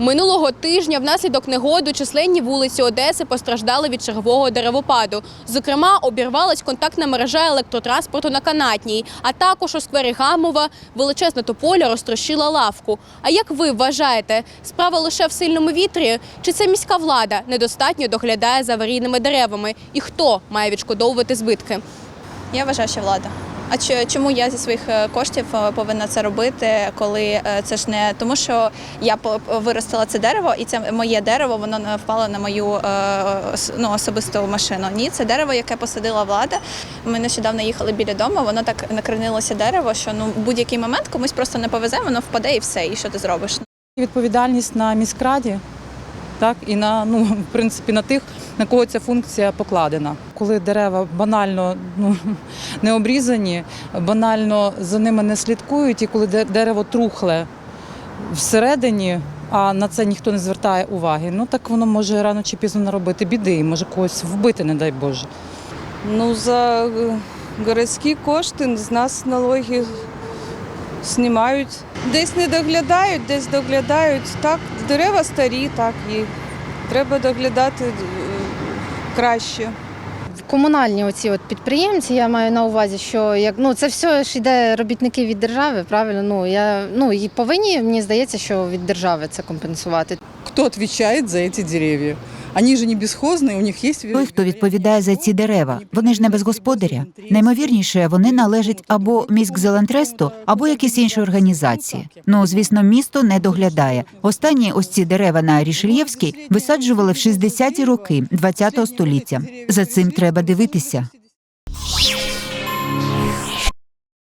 Минулого тижня внаслідок негоди численні вулиці Одеси постраждали від чергового деревопаду. Зокрема, обірвалась контактна мережа електротранспорту на Канатній, а також у сквері Гамова величезна тополя розтрощила лавку. А як ви вважаєте, справа лише в сильному вітрі? Чи це міська влада недостатньо доглядає за аварійними деревами? І хто має відшкодовувати збитки? Я вважаю, що влада. А чо- чому я зі своїх е, коштів е, повинна це робити, коли е, це ж не тому, що я виростила це дерево, і це моє дерево, воно не впало на мою ну, особисту машину. Ні, це дерево, яке посадила влада. Ми нещодавно їхали біля дому, воно так накренилося дерево, що ну в будь-який момент комусь просто не повезе, воно впаде і все. І що ти зробиш? Відповідальність на міськраді, так і на ну в принципі на тих, на кого ця функція покладена. Коли дерева банально ну не обрізані, банально за ними не слідкують, і коли дерево трухле всередині, а на це ніхто не звертає уваги, ну так воно може рано чи пізно наробити біди, і може когось вбити, не дай Боже. Ну, за е, городські кошти з нас налоги знімають. Десь не доглядають, десь доглядають. Так, дерева старі, так і треба доглядати е, краще. комунальні оці от підприємці, я маю на увазі, що як ну це все ж йде робітники від держави, правильно? Ну я ну і повинні, мені здається, що від держави це компенсувати. кто отвечает за эти деревья. Они ж не безхозні, у них є... Той, хто відповідає за ці дерева, вони ж не без господаря. Наймовірніше, вони належать або міськзелентресту, або якісь інші організації. Ну, звісно, місто не доглядає. Останні ось ці дерева на Рішельєвській висаджували в 60-ті роки ХХ століття. За цим треба дивитися.